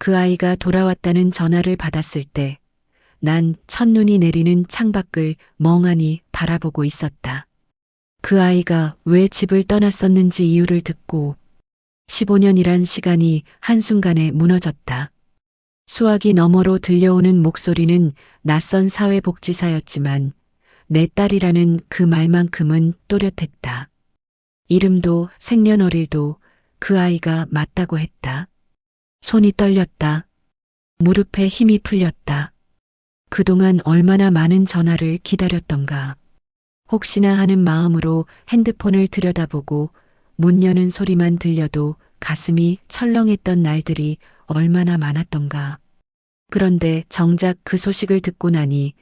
그 아이가 돌아왔다는 전화를 받았을 때 난 첫눈이 내리는 창밖을 멍하니 바라보고 있었다. 그 아이가 왜 집을 떠났었는지 이유를 듣고 15년이란 시간이 한순간에 무너졌다. 수화기 너머로 들려오는 목소리는 낯선 사회복지사였지만 내 딸이라는 그 말만큼은 또렷했다. 이름도 생년월일도 그 아이가 맞다고 했다. 손이 떨렸다. 무릎에 힘이 풀렸다. 그동안 얼마나 많은 전화를 기다렸던가. 혹시나 하는 마음으로 핸드폰을 들여다보고 문 여는 소리만 들려도 가슴이 철렁했던 날들이 얼마나 많았던가. 그런데 정작 그 소식을 듣고 나니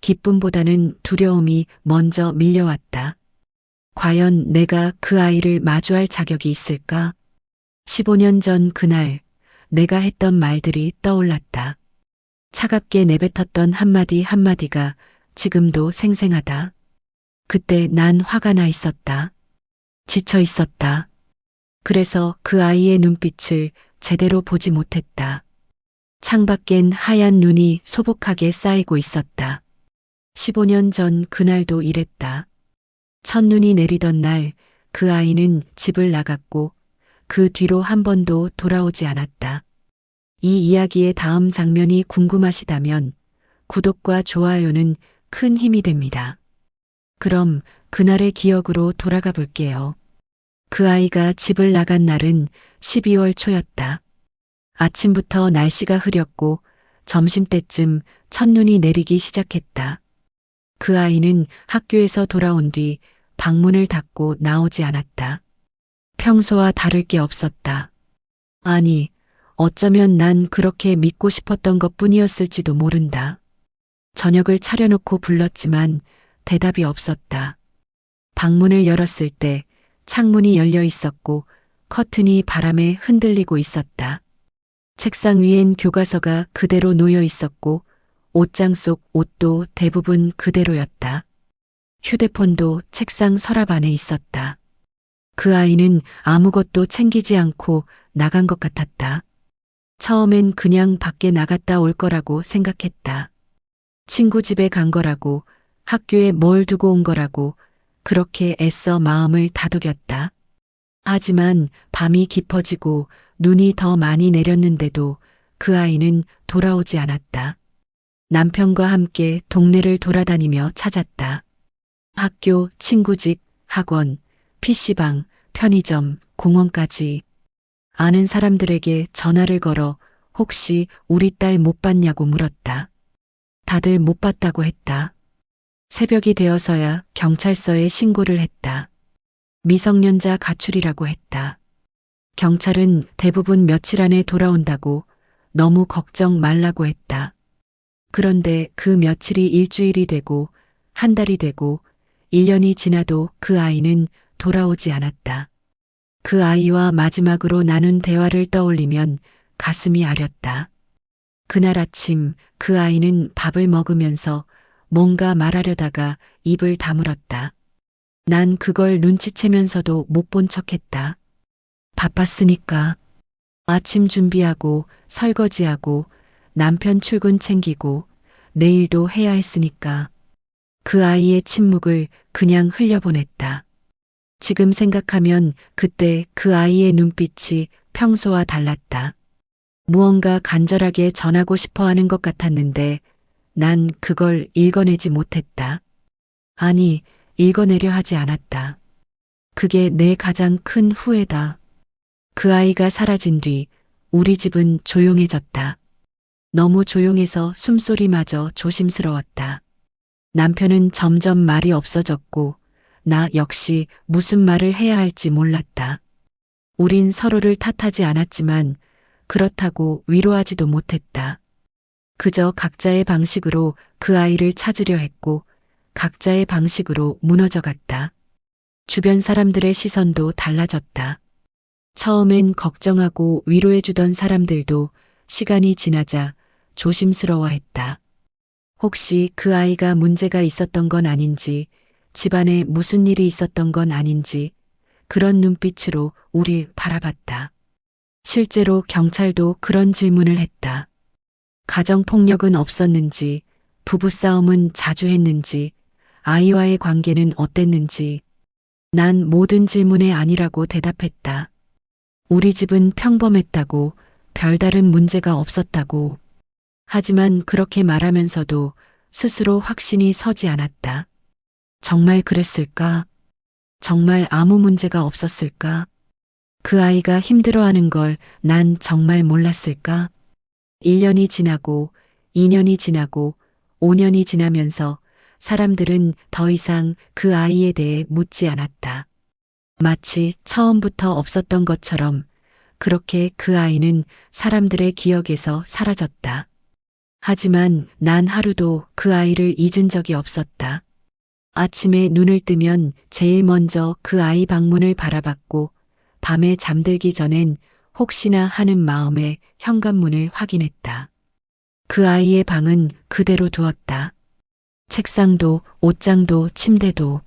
기쁨보다는 두려움이 먼저 밀려왔다. 과연 내가 그 아이를 마주할 자격이 있을까? 15년 전 그날 내가 했던 말들이 떠올랐다. 차갑게 내뱉었던 한마디 한마디가 지금도 생생하다. 그때 난 화가 나 있었다. 지쳐 있었다. 그래서 그 아이의 눈빛을 제대로 보지 못했다. 창밖엔 하얀 눈이 소복하게 쌓이고 있었다. 15년 전 그날도 이랬다. 첫눈이 내리던 날 그 아이는 집을 나갔고 그 뒤로 한 번도 돌아오지 않았다. 이 이야기의 다음 장면이 궁금하시다면 구독과 좋아요는 큰 힘이 됩니다. 그럼 그날의 기억으로 돌아가 볼게요. 그 아이가 집을 나간 날은 12월 초였다. 아침부터 날씨가 흐렸고 점심때쯤 첫눈이 내리기 시작했다. 그 아이는 학교에서 돌아온 뒤 방문을 닫고 나오지 않았다. 평소와 다를 게 없었다. 아니, 어쩌면 난 그렇게 믿고 싶었던 것 뿐이었을지도 모른다. 저녁을 차려놓고 불렀지만 대답이 없었다. 방문을 열었을 때 창문이 열려 있었고 커튼이 바람에 흔들리고 있었다. 책상 위엔 교과서가 그대로 놓여 있었고 옷장 속 옷도 대부분 그대로였다. 휴대폰도 책상 서랍 안에 있었다. 그 아이는 아무것도 챙기지 않고 나간 것 같았다. 처음엔 그냥 밖에 나갔다 올 거라고 생각했다. 친구 집에 간 거라고, 학교에 뭘 두고 온 거라고, 그렇게 애써 마음을 다독였다. 하지만 밤이 깊어지고 눈이 더 많이 내렸는데도 그 아이는 돌아오지 않았다. 남편과 함께 동네를 돌아다니며 찾았다. 학교, 친구 집, 학원, PC방, 편의점, 공원까지 아는 사람들에게 전화를 걸어 혹시 우리 딸 못 봤냐고 물었다. 다들 못 봤다고 했다. 새벽이 되어서야 경찰서에 신고를 했다. 미성년자 가출이라고 했다. 경찰은 대부분 며칠 안에 돌아온다고 너무 걱정 말라고 했다. 그런데 그 며칠이 일주일이 되고 한 달이 되고 1년이 지나도 그 아이는 돌아오지 않았다. 그 아이와 마지막으로 나눈 대화를 떠올리면 가슴이 아렸다. 그날 아침 그 아이는 밥을 먹으면서 뭔가 말하려다가 입을 다물었다. 난 그걸 눈치채면서도 못 본 척했다. 바빴으니까. 아침 준비하고 설거지하고 남편 출근 챙기고 내일도 해야 했으니까. 그 아이의 침묵을 그냥 흘려보냈다. 지금 생각하면 그때 그 아이의 눈빛이 평소와 달랐다. 무언가 간절하게 전하고 싶어 하는 것 같았는데 난 그걸 읽어내지 못했다. 아니, 읽어내려 하지 않았다. 그게 내 가장 큰 후회다. 그 아이가 사라진 뒤 우리 집은 조용해졌다. 너무 조용해서 숨소리마저 조심스러웠다. 남편은 점점 말이 없어졌고 나 역시 무슨 말을 해야 할지 몰랐다. 우린 서로를 탓하지 않았지만 그렇다고 위로하지도 못했다. 그저 각자의 방식으로 그 아이를 찾으려 했고 각자의 방식으로 무너져 갔다. 주변 사람들의 시선도 달라졌다. 처음엔 걱정하고 위로해주던 사람들도 시간이 지나자 조심스러워 했다. 혹시 그 아이가 문제가 있었던 건 아닌지, 집안에 무슨 일이 있었던 건 아닌지, 그런 눈빛으로 우릴 바라봤다. 실제로 경찰도 그런 질문을 했다. 가정폭력은 없었는지, 부부싸움은 자주 했는지, 아이와의 관계는 어땠는지, 난 모든 질문에 아니라고 대답했다. 우리 집은 평범했다고, 별다른 문제가 없었다고. 하지만 그렇게 말하면서도 스스로 확신이 서지 않았다. 정말 그랬을까? 정말 아무 문제가 없었을까? 그 아이가 힘들어하는 걸 난 정말 몰랐을까? 1년이 지나고 2년이 지나고 5년이 지나면서 사람들은 더 이상 그 아이에 대해 묻지 않았다. 마치 처음부터 없었던 것처럼 그렇게 그 아이는 사람들의 기억에서 사라졌다. 하지만 난 하루도 그 아이를 잊은 적이 없었다. 아침에 눈을 뜨면 제일 먼저 그 아이 방문을 바라봤고 밤에 잠들기 전엔 혹시나 하는 마음에 현관문을 확인했다. 그 아이의 방은 그대로 두었다. 책상도 옷장도 침대도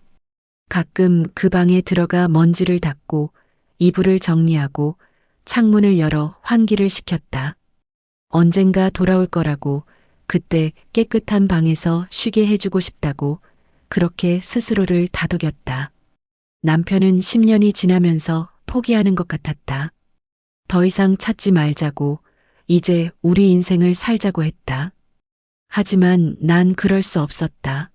가끔 그 방에 들어가 먼지를 닦고 이불을 정리하고 창문을 열어 환기를 시켰다. 언젠가 돌아올 거라고 그때 깨끗한 방에서 쉬게 해주고 싶다고 그렇게 스스로를 다독였다. 남편은 10년이 지나면서 포기하는 것 같았다. 더 이상 찾지 말자고 이제 우리 인생을 살자고 했다. 하지만 난 그럴 수 없었다.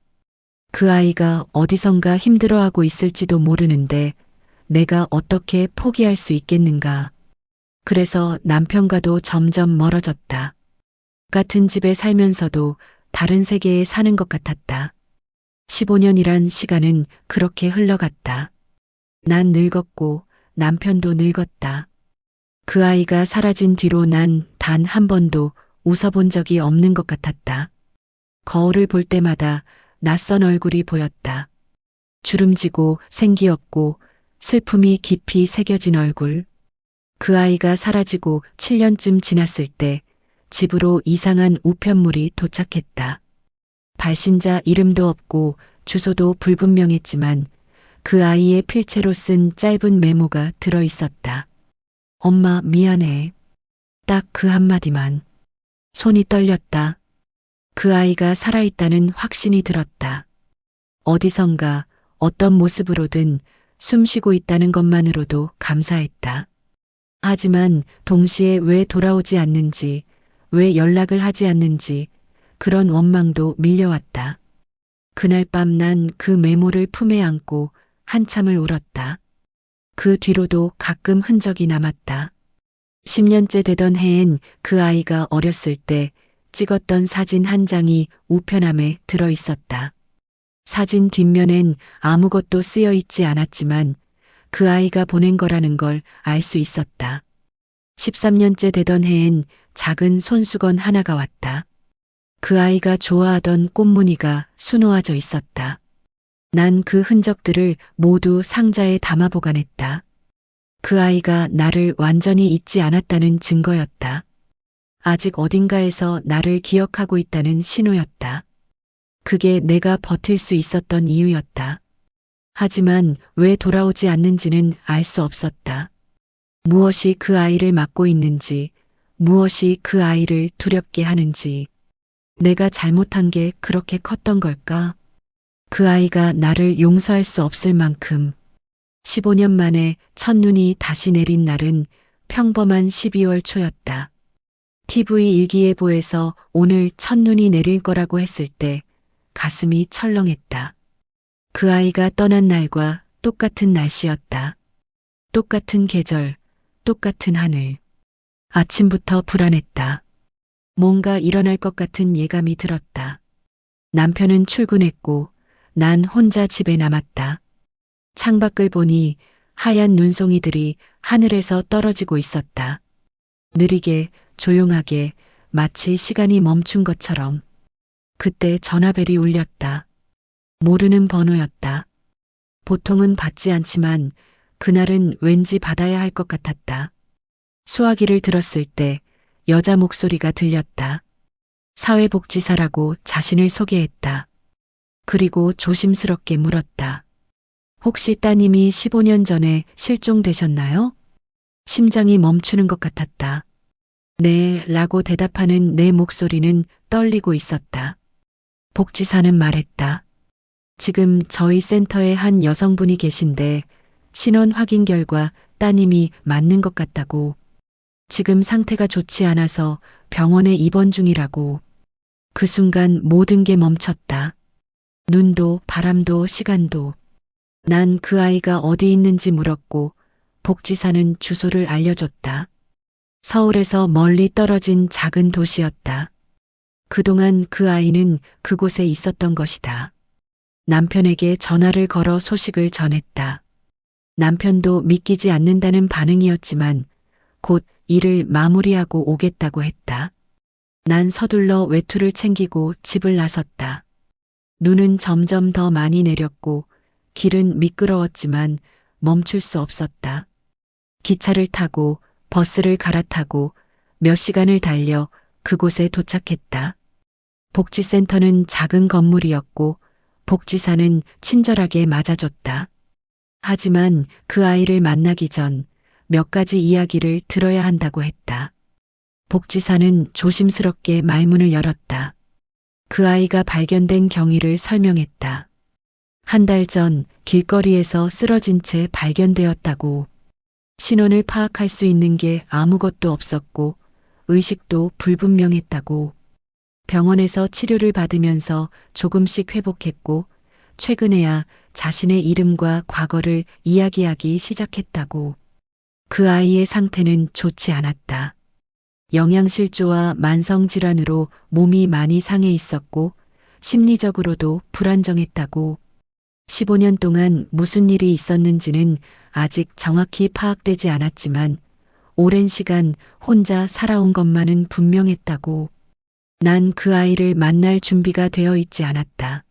그 아이가 어디선가 힘들어하고 있을지도 모르는데 내가 어떻게 포기할 수 있겠는가. 그래서 남편과도 점점 멀어졌다. 같은 집에 살면서도 다른 세계에 사는 것 같았다. 15년이란 시간은 그렇게 흘러갔다. 난 늙었고 남편도 늙었다. 그 아이가 사라진 뒤로 난 단 한 번도 웃어본 적이 없는 것 같았다. 거울을 볼 때마다 낯선 얼굴이 보였다. 주름지고 생기 없고 슬픔이 깊이 새겨진 얼굴. 그 아이가 사라지고 7년쯤 지났을 때 집으로 이상한 우편물이 도착했다. 발신자 이름도 없고 주소도 불분명했지만 그 아이의 필체로 쓴 짧은 메모가 들어 있었다. 엄마 미안해. 딱 그 한마디만. 손이 떨렸다. 그 아이가 살아있다는 확신이 들었다. 어디선가 어떤 모습으로든 숨 쉬고 있다는 것만으로도 감사했다. 하지만 동시에 왜 돌아오지 않는지, 왜 연락을 하지 않는지 그런 원망도 밀려왔다. 그날 밤 난 그 메모를 품에 안고 한참을 울었다. 그 뒤로도 가끔 흔적이 남았다. 10년째 되던 해엔 그 아이가 어렸을 때 찍었던 사진 한 장이 우편함에 들어 있었다. 사진 뒷면엔 아무것도 쓰여 있지 않았지만 그 아이가 보낸 거라는 걸 알 수 있었다. 13년째 되던 해엔 작은 손수건 하나가 왔다. 그 아이가 좋아하던 꽃무늬가 수놓아져 있었다. 난 그 흔적들을 모두 상자에 담아 보관했다. 그 아이가 나를 완전히 잊지 않았다는 증거였다. 아직 어딘가에서 나를 기억하고 있다는 신호였다. 그게 내가 버틸 수 있었던 이유였다. 하지만 왜 돌아오지 않는지는 알 수 없었다. 무엇이 그 아이를 막고 있는지, 무엇이 그 아이를 두렵게 하는지, 내가 잘못한 게 그렇게 컸던 걸까? 그 아이가 나를 용서할 수 없을 만큼 15년 만에 첫눈이 다시 내린 날은 평범한 12월 초였다. TV 일기예보에서 오늘 첫눈이 내릴 거라고 했을 때 가슴이 철렁했다. 그 아이가 떠난 날과 똑같은 날씨였다. 똑같은 계절, 똑같은 하늘. 아침부터 불안했다. 뭔가 일어날 것 같은 예감이 들었다. 남편은 출근했고 난 혼자 집에 남았다. 창밖을 보니 하얀 눈송이들이 하늘에서 떨어지고 있었다. 느리게 조용하게 마치 시간이 멈춘 것처럼 그때 전화벨이 울렸다. 모르는 번호였다. 보통은 받지 않지만 그날은 왠지 받아야 할 것 같았다. 수화기를 들었을 때 여자 목소리가 들렸다. 사회복지사라고 자신을 소개했다. 그리고 조심스럽게 물었다. 혹시 따님이 15년 전에 실종되셨나요? 심장이 멈추는 것 같았다. 네, 라고 대답하는 내 목소리는 떨리고 있었다. 복지사는 말했다. 지금 저희 센터에 한 여성분이 계신데 신원 확인 결과 따님이 맞는 것 같다고. 지금 상태가 좋지 않아서 병원에 입원 중이라고. 그 순간 모든 게 멈췄다. 눈도 바람도 시간도. 난 그 아이가 어디 있는지 물었고 복지사는 주소를 알려줬다. 서울에서 멀리 떨어진 작은 도시였다. 그동안 그 아이는 그곳에 있었던 것이다. 남편에게 전화를 걸어 소식을 전했다. 남편도 믿기지 않는다는 반응이었지만 곧 일을 마무리하고 오겠다고 했다. 난 서둘러 외투를 챙기고 집을 나섰다. 눈은 점점 더 많이 내렸고 길은 미끄러웠지만 멈출 수 없었다. 기차를 타고 버스를 갈아타고 몇 시간을 달려 그곳에 도착했다. 복지센터는 작은 건물이었고 복지사는 친절하게 맞아줬다. 하지만 그 아이를 만나기 전 몇 가지 이야기를 들어야 한다고 했다. 복지사는 조심스럽게 말문을 열었다. 그 아이가 발견된 경위를 설명했다. 한 달 전 길거리에서 쓰러진 채 발견되었다고. 신원을 파악할 수 있는 게 아무것도 없었고 의식도 불분명했다고. 병원에서 치료를 받으면서 조금씩 회복했고 최근에야 자신의 이름과 과거를 이야기하기 시작했다고. 그 아이의 상태는 좋지 않았다. 영양실조와 만성질환으로 몸이 많이 상해 있었고 심리적으로도 불안정했다고 15년 동안 무슨 일이 있었는지는 아직 정확히 파악되지 않았지만 오랜 시간 혼자 살아온 것만은 분명했다고 난 그 아이를 만날 준비가 되어 있지 않았다.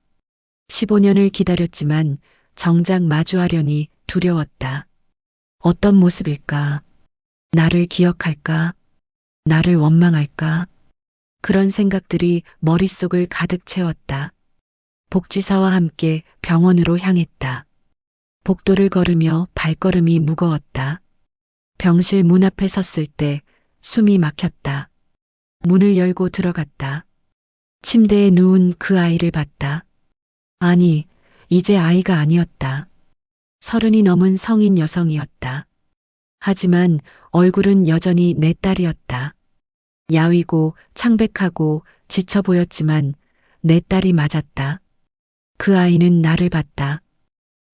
15년을 기다렸지만 정작 마주하려니 두려웠다. 어떤 모습일까? 나를 기억할까? 나를 원망할까? 그런 생각들이 머릿속을 가득 채웠다. 복지사와 함께 병원으로 향했다. 복도를 걸으며 발걸음이 무거웠다. 병실 문 앞에 섰을 때 숨이 막혔다. 문을 열고 들어갔다. 침대에 누운 그 아이를 봤다. 아니, 이제 아이가 아니었다. 서른이 넘은 성인 여성이었다. 하지만 얼굴은 여전히 내 딸이었다. 야위고 창백하고 지쳐 보였지만 내 딸이 맞았다. 그 아이는 나를 봤다.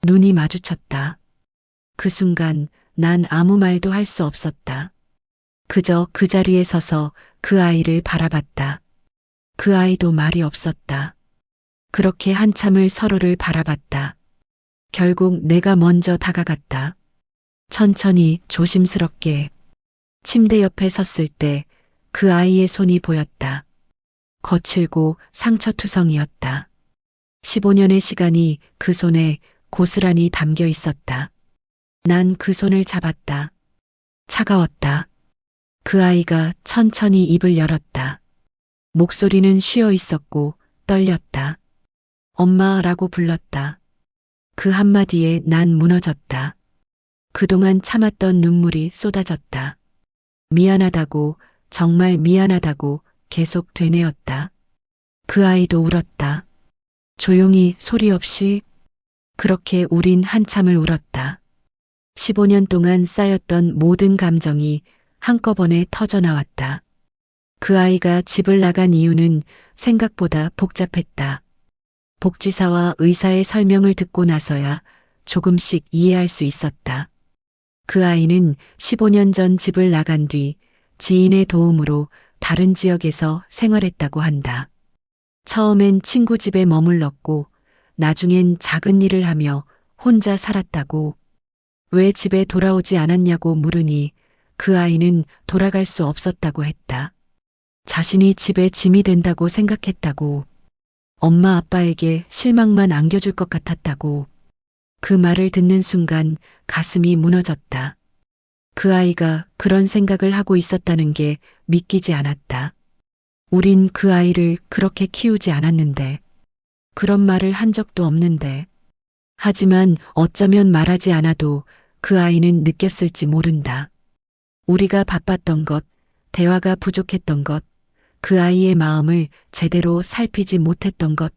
눈이 마주쳤다. 그 순간 난 아무 말도 할 수 없었다. 그저 그 자리에 서서 그 아이를 바라봤다. 그 아이도 말이 없었다. 그렇게 한참을 서로를 바라봤다. 결국 내가 먼저 다가갔다. 천천히 조심스럽게 침대 옆에 섰을 때 그 아이의 손이 보였다. 거칠고 상처투성이었다. 15년의 시간이 그 손에 고스란히 담겨 있었다. 난 그 손을 잡았다. 차가웠다. 그 아이가 천천히 입을 열었다. 목소리는 쉬어 있었고 떨렸다. 엄마라고 불렀다. 그 한마디에 난 무너졌다. 그동안 참았던 눈물이 쏟아졌다. 미안하다고, 정말 미안하다고 계속 되뇌었다. 그 아이도 울었다. 조용히 소리 없이 그렇게 우린 한참을 울었다. 15년 동안 쌓였던 모든 감정이 한꺼번에 터져 나왔다. 그 아이가 집을 나간 이유는 생각보다 복잡했다. 복지사와 의사의 설명을 듣고 나서야 조금씩 이해할 수 있었다. 그 아이는 15년 전 집을 나간 뒤 지인의 도움으로 다른 지역에서 생활했다고 한다. 처음엔 친구 집에 머물렀고 나중엔 작은 일을 하며 혼자 살았다고 왜 집에 돌아오지 않았냐고 물으니 그 아이는 돌아갈 수 없었다고 했다. 자신이 집에 짐이 된다고 생각했다고 엄마 아빠에게 실망만 안겨줄 것 같았다고 그 말을 듣는 순간 가슴이 무너졌다. 그 아이가 그런 생각을 하고 있었다는 게 믿기지 않았다. 우린 그 아이를 그렇게 키우지 않았는데, 그런 말을 한 적도 없는데, 하지만 어쩌면 말하지 않아도 그 아이는 느꼈을지 모른다. 우리가 바빴던 것, 대화가 부족했던 것, 그 아이의 마음을 제대로 살피지 못했던 것,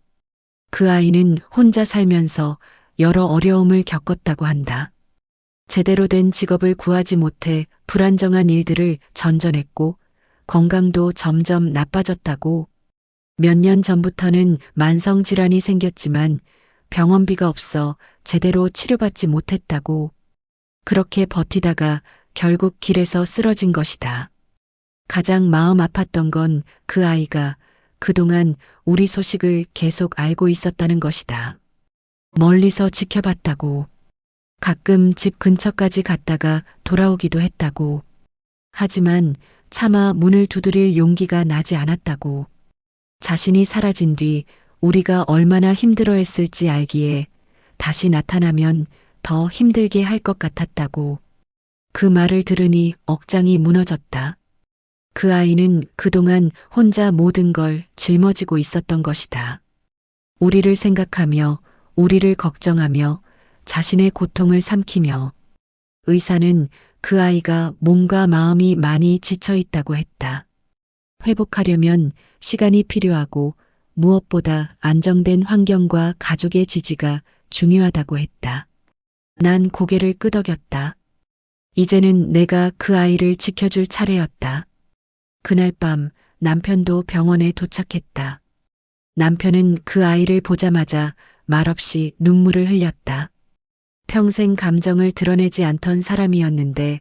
그 아이는 혼자 살면서 여러 어려움을 겪었다고 한다. 제대로 된 직업을 구하지 못해 불안정한 일들을 전전했고 건강도 점점 나빠졌다고 몇 년 전부터는 만성질환이 생겼지만 병원비가 없어 제대로 치료받지 못했다고 그렇게 버티다가 결국 길에서 쓰러진 것이다. 가장 마음 아팠던 건 그 아이가 그동안 우리 소식을 계속 알고 있었다는 것이다. 멀리서 지켜봤다고. 가끔 집 근처까지 갔다가 돌아오기도 했다고. 하지만 차마 문을 두드릴 용기가 나지 않았다고. 자신이 사라진 뒤 우리가 얼마나 힘들어 했을지 알기에 다시 나타나면 더 힘들게 할 것 같았다고. 그 말을 들으니 억장이 무너졌다. 그 아이는 그동안 혼자 모든 걸 짊어지고 있었던 것이다. 우리를 생각하며 우리를 걱정하며 자신의 고통을 삼키며 의사는 그 아이가 몸과 마음이 많이 지쳐 있다고 했다. 회복하려면 시간이 필요하고 무엇보다 안정된 환경과 가족의 지지가 중요하다고 했다. 난 고개를 끄덕였다. 이제는 내가 그 아이를 지켜줄 차례였다. 그날 밤 남편도 병원에 도착했다. 남편은 그 아이를 보자마자 말없이 눈물을 흘렸다. 평생 감정을 드러내지 않던 사람이었는데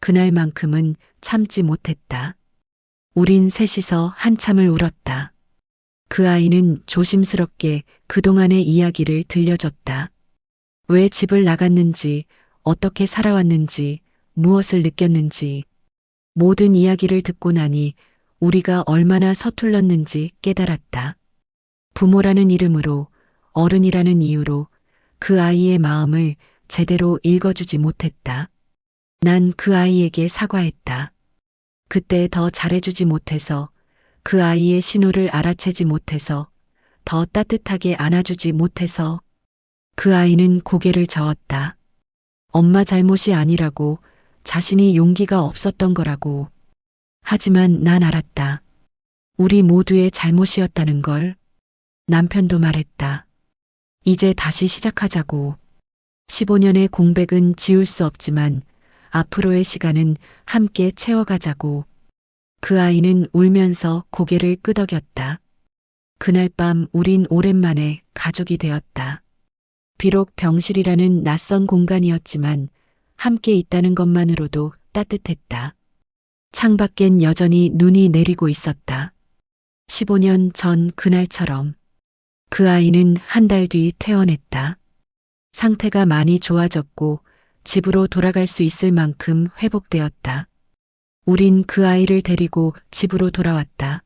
그날만큼은 참지 못했다. 우린 셋이서 한참을 울었다. 그 아이는 조심스럽게 그동안의 이야기를 들려줬다. 왜 집을 나갔는지, 어떻게 살아왔는지, 무엇을 느꼈는지, 모든 이야기를 듣고 나니 우리가 얼마나 서툴렀는지 깨달았다. 부모라는 이름으로, 어른이라는 이유로 그 아이의 마음을 제대로 읽어주지 못했다. 난 그 아이에게 사과했다. 그때 더 잘해주지 못해서 그 아이의 신호를 알아채지 못해서 더 따뜻하게 안아주지 못해서 그 아이는 고개를 저었다. 엄마 잘못이 아니라고 자신이 용기가 없었던 거라고. 하지만 난 알았다. 우리 모두의 잘못이었다는 걸. 남편도 말했다. 이제 다시 시작하자고. 15년의 공백은 지울 수 없지만 앞으로의 시간은 함께 채워가자고. 그 아이는 울면서 고개를 끄덕였다. 그날 밤 우린 오랜만에 가족이 되었다. 비록 병실이라는 낯선 공간이었지만 함께 있다는 것만으로도 따뜻했다. 창밖엔 여전히 눈이 내리고 있었다. 15년 전 그날처럼 그 아이는 한 달 뒤 퇴원했다. 상태가 많이 좋아졌고 집으로 돌아갈 수 있을 만큼 회복되었다. 우린 그 아이를 데리고 집으로 돌아왔다.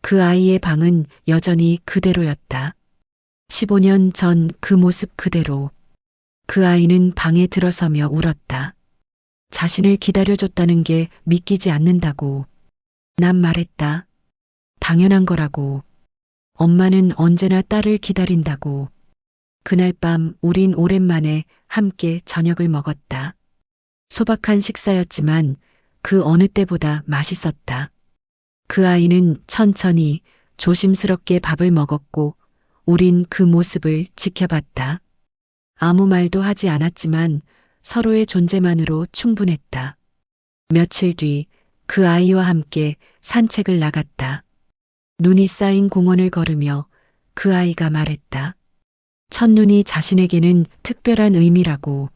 그 아이의 방은 여전히 그대로였다. 15년 전 그 모습 그대로. 그 아이는 방에 들어서며 울었다. 자신을 기다려줬다는 게 믿기지 않는다고. 난 말했다. 당연한 거라고. 엄마는 언제나 딸을 기다린다고. 그날 밤 우린 오랜만에 함께 저녁을 먹었다. 소박한 식사였지만 그 어느 때보다 맛있었다. 그 아이는 천천히 조심스럽게 밥을 먹었고 우린 그 모습을 지켜봤다. 아무 말도 하지 않았지만 서로의 존재만으로 충분했다. 며칠 뒤 그 아이와 함께 산책을 나갔다. 눈이 쌓인 공원을 걸으며 그 아이가 말했다. 첫눈이 자신에게는 특별한 의미라고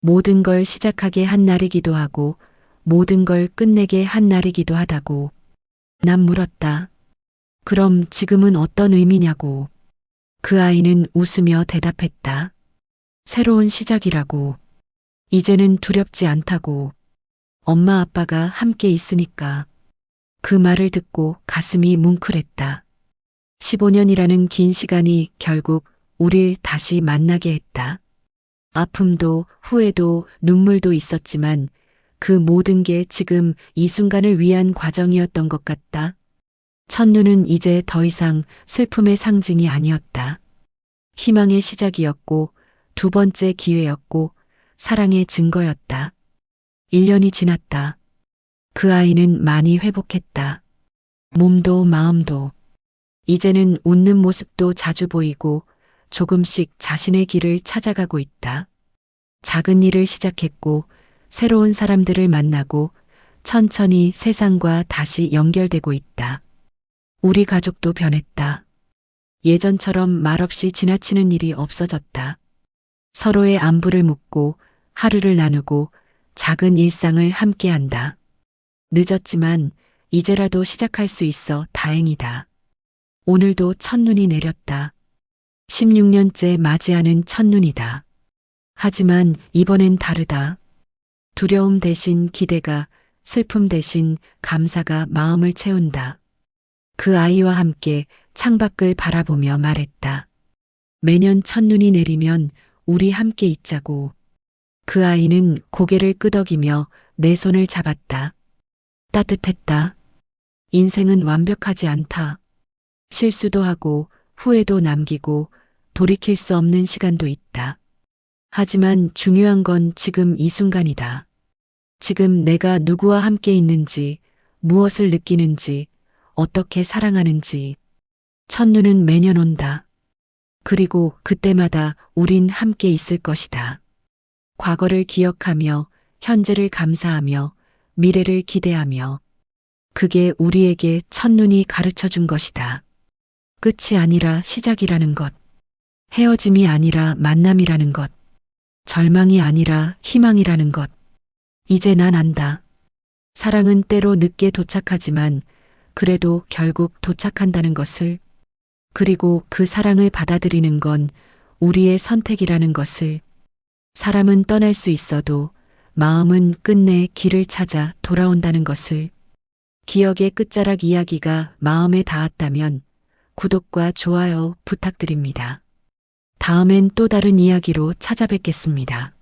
모든 걸 시작하게 한 날이기도 하고 모든 걸 끝내게 한 날이기도 하다고 난 물었다. 그럼 지금은 어떤 의미냐고. 그 아이는 웃으며 대답했다. 새로운 시작이라고. 이제는 두렵지 않다고. 엄마 아빠가 함께 있으니까. 그 말을 듣고 가슴이 뭉클했다. 15년이라는 긴 시간이 결국 우릴 다시 만나게 했다. 아픔도 후회도 눈물도 있었지만 그 모든 게 지금 이 순간을 위한 과정이었던 것 같다. 첫눈은 이제 더 이상 슬픔의 상징이 아니었다. 희망의 시작이었고 두 번째 기회였고 사랑의 증거였다. 1년이 지났다. 그 아이는 많이 회복했다. 몸도 마음도. 이제는 웃는 모습도 자주 보이고 조금씩 자신의 길을 찾아가고 있다. 작은 일을 시작했고 새로운 사람들을 만나고 천천히 세상과 다시 연결되고 있다. 우리 가족도 변했다. 예전처럼 말없이 지나치는 일이 없어졌다. 서로의 안부를 묻고 하루를 나누고 작은 일상을 함께한다. 늦었지만 이제라도 시작할 수 있어 다행이다. 오늘도 첫눈이 내렸다. 16년째 맞이하는 첫눈이다. 하지만 이번엔 다르다. 두려움 대신 기대가, 슬픔 대신 감사가 마음을 채운다. 그 아이와 함께 창밖을 바라보며 말했다. 매년 첫눈이 내리면 우리 함께 있자고. 그 아이는 고개를 끄덕이며 내 손을 잡았다. 따뜻했다. 인생은 완벽하지 않다. 실수도 하고 후회도 남기고 돌이킬 수 없는 시간도 있다. 하지만 중요한 건 지금 이 순간이다. 지금 내가 누구와 함께 있는지, 무엇을 느끼는지, 어떻게 사랑하는지. 첫눈은 매년 온다. 그리고 그때마다 우린 함께 있을 것이다. 과거를 기억하며, 현재를 감사하며, 미래를 기대하며. 그게 우리에게 첫눈이 가르쳐 준 것이다. 끝이 아니라 시작이라는 것. 헤어짐이 아니라 만남이라는 것. 절망이 아니라 희망이라는 것. 이제 난 안다. 사랑은 때로 늦게 도착하지만 그래도 결국 도착한다는 것을 그리고 그 사랑을 받아들이는 건 우리의 선택이라는 것을 사람은 떠날 수 있어도 마음은 끝내 길을 찾아 돌아온다는 것을 기억의 끝자락 이야기가 마음에 닿았다면 구독과 좋아요 부탁드립니다. 다음엔 또 다른 이야기로 찾아뵙겠습니다.